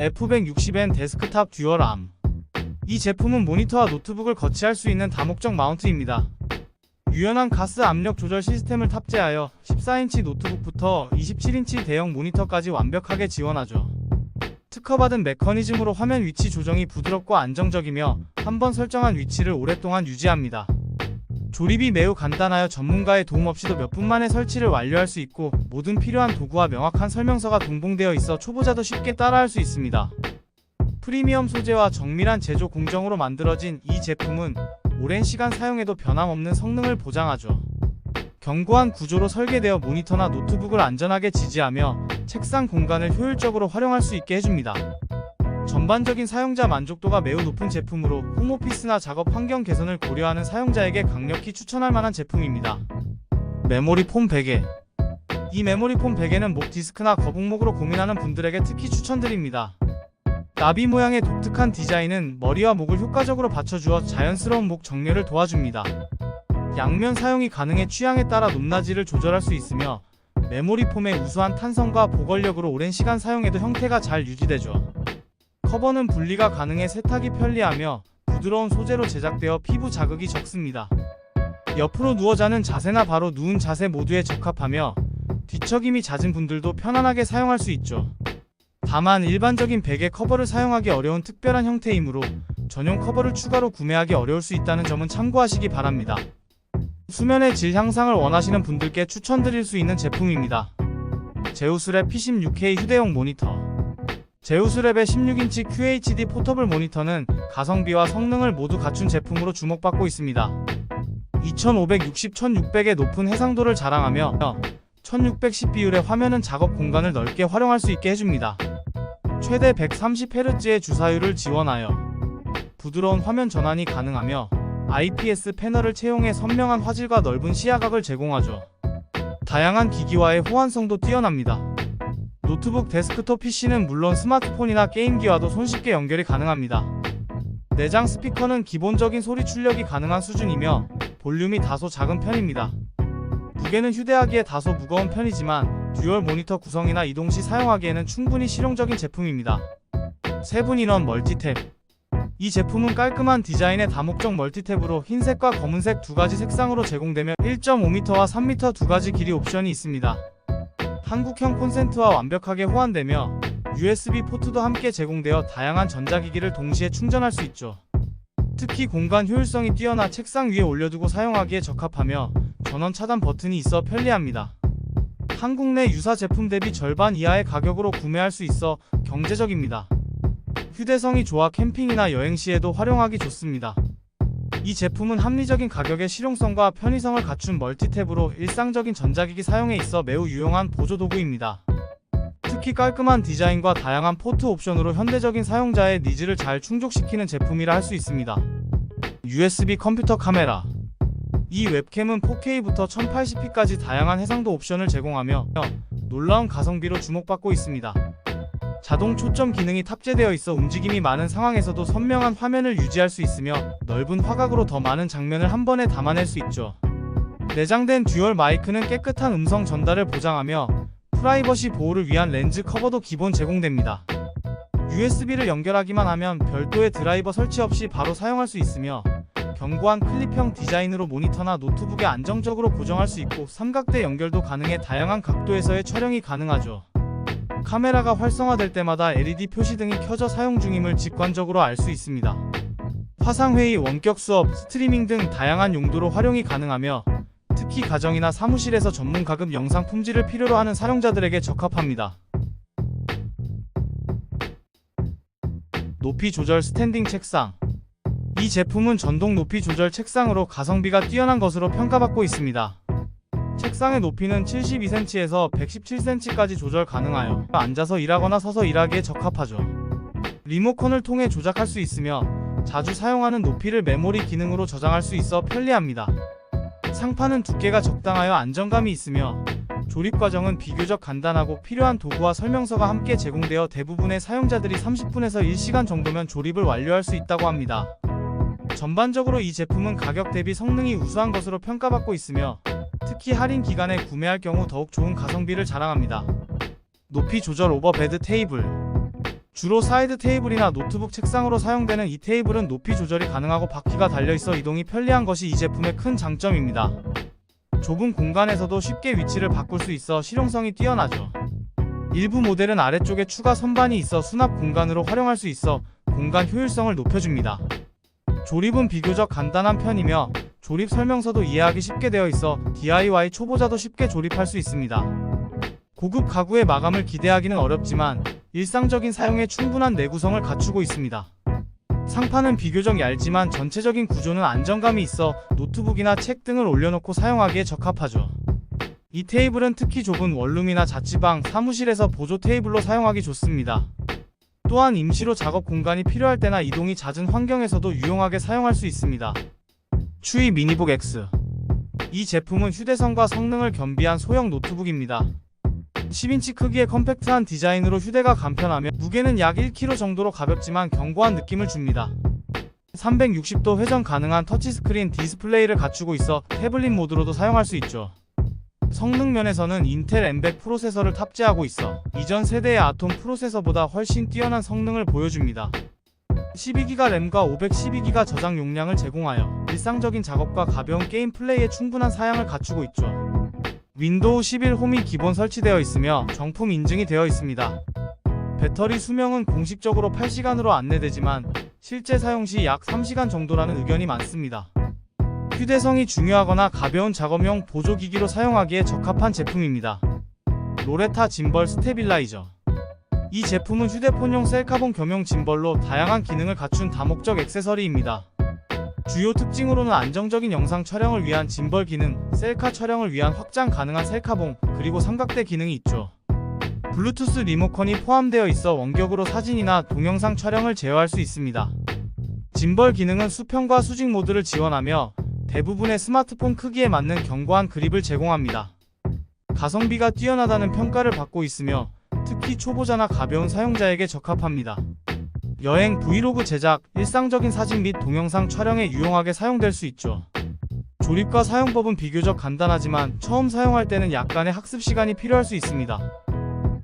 F160N 데스크탑 듀얼 암. 이 제품은 모니터와 노트북을 거치할 수 있는 다목적 마운트입니다. 유연한 가스 압력 조절 시스템을 탑재하여 14인치 노트북부터 27인치 대형 모니터까지 완벽하게 지원하죠. 특허받은 메커니즘으로 화면 위치 조정이 부드럽고 안정적이며 한번 설정한 위치를 오랫동안 유지합니다. 조립이 매우 간단하여 전문가의 도움 없이도 몇 분 만에 설치를 완료할 수 있고 모든 필요한 도구와 명확한 설명서가 동봉되어 있어 초보자도 쉽게 따라할 수 있습니다. 프리미엄 소재와 정밀한 제조 공정으로 만들어진 이 제품은 오랜 시간 사용해도 변함없는 성능을 보장하죠. 견고한 구조로 설계되어 모니터나 노트북을 안전하게 지지하며 책상 공간을 효율적으로 활용할 수 있게 해줍니다. 전반적인 사용자 만족도가 매우 높은 제품으로 홈오피스나 작업 환경 개선을 고려하는 사용자에게 강력히 추천할 만한 제품입니다. 메모리 폼 베개 이 메모리 폼 베개는 목 디스크나 거북목으로 고민하는 분들에게 특히 추천드립니다. 나비 모양의 독특한 디자인은 머리와 목을 효과적으로 받쳐주어 자연스러운 목 정렬을 도와줍니다. 양면 사용이 가능해 취향에 따라 높낮이를 조절할 수 있으며 메모리 폼의 우수한 탄성과 보관력으로 오랜 시간 사용해도 형태가 잘 유지되죠. 커버는 분리가 가능해 세탁이 편리하며 부드러운 소재로 제작되어 피부 자극이 적습니다. 옆으로 누워 자는 자세나 바로 누운 자세 모두에 적합하며 뒤척임이 잦은 분들도 편안하게 사용할 수 있죠. 다만 일반적인 베개 커버를 사용하기 어려운 특별한 형태이므로 전용 커버를 추가로 구매하기 어려울 수 있다는 점은 참고하시기 바랍니다. 수면의 질 향상을 원하시는 분들께 추천드릴 수 있는 제품입니다. 제우스랩 P16K 휴대용 모니터 제우스랩의 16인치 QHD 포터블 모니터는 가성비와 성능을 모두 갖춘 제품으로 주목받고 있습니다. 2560, 1600의 높은 해상도를 자랑하며 1610 비율의 화면은 작업 공간을 넓게 활용할 수 있게 해줍니다. 최대 130Hz의 주사율을 지원하여 부드러운 화면 전환이 가능하며 IPS 패널을 채용해 선명한 화질과 넓은 시야각을 제공하죠. 다양한 기기와의 호환성도 뛰어납니다. 노트북 데스크톱 PC는 물론 스마트폰이나 게임기와도 손쉽게 연결이 가능합니다. 내장 스피커는 기본적인 소리 출력이 가능한 수준이며 볼륨이 다소 작은 편입니다. 무게는 휴대하기에 다소 무거운 편이지만 듀얼 모니터 구성이나 이동 시 사용하기에는 충분히 실용적인 제품입니다. 세분 인원 멀티탭 이 제품은 깔끔한 디자인의 다목적 멀티탭으로 흰색과 검은색 두 가지 색상으로 제공되며 1.5m와 3m 두 가지 길이 옵션이 있습니다. 한국형 콘센트와 완벽하게 호환되며 USB 포트도 함께 제공되어 다양한 전자기기를 동시에 충전할 수 있죠. 특히 공간 효율성이 뛰어나 책상 위에 올려두고 사용하기에 적합하며 전원 차단 버튼이 있어 편리합니다. 한국 내 유사 제품 대비 절반 이하의 가격으로 구매할 수 있어 경제적입니다. 휴대성이 좋아 캠핑이나 여행 시에도 활용하기 좋습니다. 이 제품은 합리적인 가격의 실용성과 편의성을 갖춘 멀티탭으로 일상적인 전자기기 사용에 있어 매우 유용한 보조도구입니다. 특히 깔끔한 디자인과 다양한 포트 옵션으로 현대적인 사용자의 니즈를 잘 충족시키는 제품이라 할 수 있습니다. USB 컴퓨터 카메라 이 웹캠은 4K부터 1080p까지 다양한 해상도 옵션을 제공하며 놀라운 가성비로 주목받고 있습니다. 자동 초점 기능이 탑재되어 있어 움직임이 많은 상황에서도 선명한 화면을 유지할 수 있으며 넓은 화각으로 더 많은 장면을 한 번에 담아낼 수 있죠. 내장된 듀얼 마이크는 깨끗한 음성 전달을 보장하며 프라이버시 보호를 위한 렌즈 커버도 기본 제공됩니다. USB를 연결하기만 하면 별도의 드라이버 설치 없이 바로 사용할 수 있으며 견고한 클립형 디자인으로 모니터나 노트북에 안정적으로 고정할 수 있고 삼각대 연결도 가능해 다양한 각도에서의 촬영이 가능하죠. 카메라가 활성화될 때마다 LED 표시등이 켜져 사용 중임을 직관적으로 알 수 있습니다. 화상회의, 원격 수업, 스트리밍 등 다양한 용도로 활용이 가능하며 특히 가정이나 사무실에서 전문 가급 영상 품질을 필요로 하는 사용자들에게 적합합니다. 높이 조절 스탠딩 책상 이 제품은 전동 높이 조절 책상으로 가성비가 뛰어난 것으로 평가받고 있습니다. 책상의 높이는 72cm에서 117cm까지 조절 가능하여 앉아서 일하거나 서서 일하기에 적합하죠. 리모컨을 통해 조작할 수 있으며 자주 사용하는 높이를 메모리 기능으로 저장할 수 있어 편리합니다. 상판은 두께가 적당하여 안정감이 있으며 조립 과정은 비교적 간단하고 필요한 도구와 설명서가 함께 제공되어 대부분의 사용자들이 30분에서 1시간 정도면 조립을 완료할 수 있다고 합니다. 전반적으로 이 제품은 가격 대비 성능이 우수한 것으로 평가받고 있으며 특히 할인 기간에 구매할 경우 더욱 좋은 가성비를 자랑합니다. 높이 조절 오버베드 테이블 주로 사이드 테이블이나 노트북 책상으로 사용되는 이 테이블은 높이 조절이 가능하고 바퀴가 달려있어 이동이 편리한 것이 이 제품의 큰 장점입니다. 좁은 공간에서도 쉽게 위치를 바꿀 수 있어 실용성이 뛰어나죠. 일부 모델은 아래쪽에 추가 선반이 있어 수납 공간으로 활용할 수 있어 공간 효율성을 높여줍니다. 조립은 비교적 간단한 편이며 조립 설명서도 이해하기 쉽게 되어 있어 DIY 초보자도 쉽게 조립할 수 있습니다. 고급 가구의 마감을 기대하기는 어렵지만 일상적인 사용에 충분한 내구성을 갖추고 있습니다. 상판은 비교적 얇지만 전체적인 구조는 안정감이 있어 노트북이나 책 등을 올려놓고 사용하기에 적합하죠. 이 테이블은 특히 좁은 원룸이나 자취방, 사무실에서 보조 테이블로 사용하기 좋습니다. 또한 임시로 작업 공간이 필요할 때나 이동이 잦은 환경에서도 유용하게 사용할 수 있습니다. 추이 미니북 X 이 제품은 휴대성과 성능을 겸비한 소형 노트북입니다. 10인치 크기의 컴팩트한 디자인으로 휴대가 간편하며 무게는 약 1kg 정도로 가볍지만 견고한 느낌을 줍니다. 360도 회전 가능한 터치스크린 디스플레이를 갖추고 있어 태블릿 모드로도 사용할 수 있죠. 성능 면에서는 인텔 M100 프로세서를 탑재하고 있어 이전 세대의 아톰 프로세서보다 훨씬 뛰어난 성능을 보여줍니다. 12기가 램과 512기가 저장 용량을 제공하여 일상적인 작업과 가벼운 게임 플레이에 충분한 사양을 갖추고 있죠. 윈도우 11 홈이 기본 설치되어 있으며 정품 인증이 되어 있습니다. 배터리 수명은 공식적으로 8시간으로 안내되지만 실제 사용 시 약 3시간 정도라는 의견이 많습니다. 휴대성이 중요하거나 가벼운 작업용 보조기기로 사용하기에 적합한 제품입니다. 로레타 짐벌 스테빌라이저 이 제품은 휴대폰용 셀카봉 겸용 짐벌로 다양한 기능을 갖춘 다목적 액세서리입니다. 주요 특징으로는 안정적인 영상 촬영을 위한 짐벌 기능, 셀카 촬영을 위한 확장 가능한 셀카봉, 그리고 삼각대 기능이 있죠. 블루투스 리모컨이 포함되어 있어 원격으로 사진이나 동영상 촬영을 제어할 수 있습니다. 짐벌 기능은 수평과 수직 모드를 지원하며 대부분의 스마트폰 크기에 맞는 견고한 그립을 제공합니다. 가성비가 뛰어나다는 평가를 받고 있으며 특히 초보자나 가벼운 사용자에게 적합합니다. 여행 브이로그 제작, 일상적인 사진 및 동영상 촬영에 유용하게 사용될 수 있죠. 조립과 사용법은 비교적 간단하지만 처음 사용할 때는 약간의 학습 시간이 필요할 수 있습니다.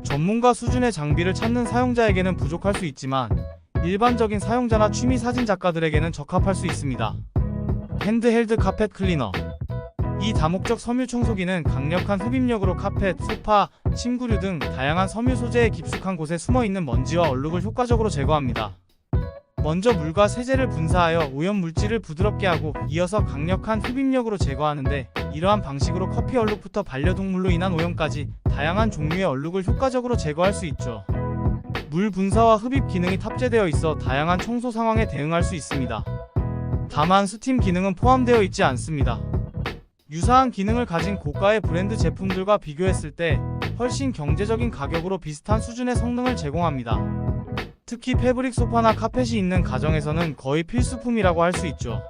전문가 수준의 장비를 찾는 사용자에게는 부족할 수 있지만 일반적인 사용자나 취미 사진 작가들에게는 적합할 수 있습니다. 핸드헬드 카펫 클리너 이 다목적 섬유 청소기는 강력한 흡입력으로 카펫, 소파, 침구류 등 다양한 섬유 소재의 깊숙한 곳에 숨어 있는 먼지와 얼룩을 효과적으로 제거합니다. 먼저 물과 세제를 분사하여 오염 물질을 부드럽게 하고 이어서 강력한 흡입력으로 제거하는데 이러한 방식으로 커피 얼룩부터 반려동물로 인한 오염까지 다양한 종류의 얼룩을 효과적으로 제거할 수 있죠. 물 분사와 흡입 기능이 탑재되어 있어 다양한 청소 상황에 대응할 수 있습니다. 다만 스팀 기능은 포함되어 있지 않습니다. 유사한 기능을 가진 고가의 브랜드 제품들과 비교했을 때 훨씬 경제적인 가격으로 비슷한 수준의 성능을 제공합니다. 특히 패브릭 소파나 카펫이 있는 가정에서는 거의 필수품이라고 할 수 있죠.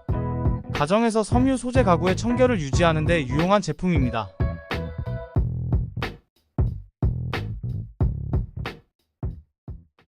가정에서 섬유 소재 가구의 청결을 유지하는 데 유용한 제품입니다.